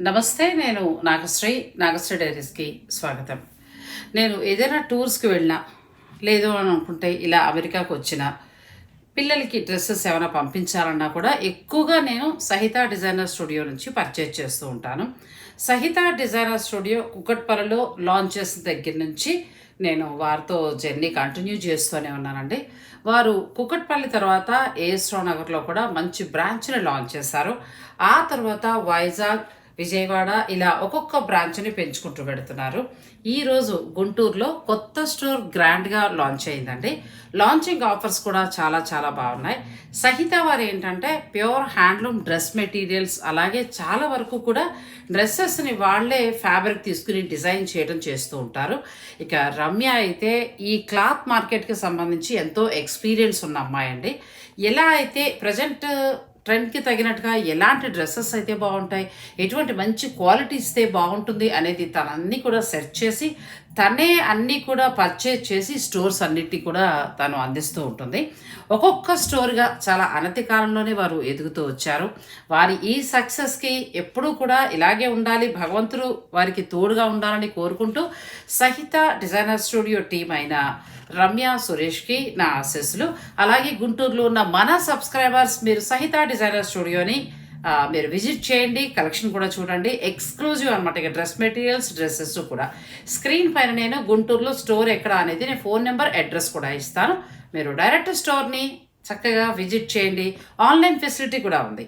నమస్తే నేను నాగశ్రీ నాగశ్రీ డైరీస్కి స్వాగతం. నేను ఏదైనా టూర్స్కి వెళ్ళినా లేదు అని అనుకుంటే ఇలా అమెరికాకు వచ్చిన పిల్లలకి డ్రెస్సెస్ ఏమైనా పంపించాలన్నా కూడా ఎక్కువగా నేను సహిత డిజైనర్ స్టూడియో నుంచి పర్చేజ్ చేస్తూ ఉంటాను. సహిత డిజైనర్ స్టూడియో కుక్కట్పల్లిలో లాంచ్ చేసిన దగ్గర నుంచి నేను వారితో జర్నీ కంటిన్యూ చేస్తూనే ఉన్నానండి. వారు కుక్కట్పల్లి తర్వాత ఏఎస్రావు నగర్లో కూడా మంచి బ్రాంచ్ని లాంచ్ చేశారు. ఆ తర్వాత వైజాగ్ విజయవాడ ఇలా ఒక్కొక్క బ్రాంచ్ని పెంచుకుంటూ పెడుతున్నారు ఈరోజు గుంటూరులో కొత్త స్టోర్ గ్రాండ్గా లాంచ్ అయిందండి. లాంచింగ్ ఆఫర్స్ కూడా చాలా చాలా బాగున్నాయి. సహిత వారు ఏంటంటే ప్యూర్ హ్యాండ్లూమ్ డ్రెస్ మెటీరియల్స్ అలాగే చాలా వరకు కూడా డ్రెస్సెస్ని వాళ్ళే ఫ్యాబ్రిక్ తీసుకుని డిజైన్ చేయడం చేస్తూ ఉంటారు. ఇక రమ్య అయితే ఈ క్లాత్ మార్కెట్కి సంబంధించి ఎంతో ఎక్స్పీరియన్స్ ఉన్న అమ్మాయి అండి. ఎలా అయితే ప్రజెంట్ ట్రెండ్కి తగినట్టుగా ఎలాంటి డ్రెస్సెస్ అయితే బాగుంటాయి ఎటువంటి మంచి క్వాలిటీ ఇస్తే బాగుంటుంది అనేది తనన్నీ కూడా సెర్చ్ చేసి తనే అన్నీ కూడా పర్చేజ్ చేసి స్టోర్స్ అన్నిటినీ కూడా తను అందిస్తూ ఉంటుంది. ఒక్కొక్క స్టోర్గా చాలా అనతి కాలంలోనే వారు ఎదుగుతూ వచ్చారు. వారి ఈ సక్సెస్కి ఎప్పుడూ కూడా ఇలాగే ఉండాలి భగవంతుడు వారికి తోడుగా ఉండాలని కోరుకుంటూ సహిత డిజైనర్ స్టూడియో టీం అయిన రమ్య సురేష్కి నా ఆశస్సులు. అలాగే గుంటూరులో ఉన్న మన సబ్స్క్రైబర్స్ మీరు సహిత డిజైనర్ స్టూడియోని మీరు విజిట్ చేయండి కలెక్షన్ కూడా చూడండి. ఎక్స్క్లూజివ్ అనమాట ఇక డ్రెస్ మెటీరియల్స్ డ్రెస్సెస్ కూడా. స్క్రీన్ పైన నేను గుంటూరులో స్టోర్ ఎక్కడ అనేది నేను ఫోన్ నెంబర్ అడ్రస్ కూడా ఇస్తాను. మీరు డైరెక్ట్ స్టోర్ని చక్కగా విజిట్ చేయండి. ఆన్లైన్ ఫెసిలిటీ కూడా ఉంది.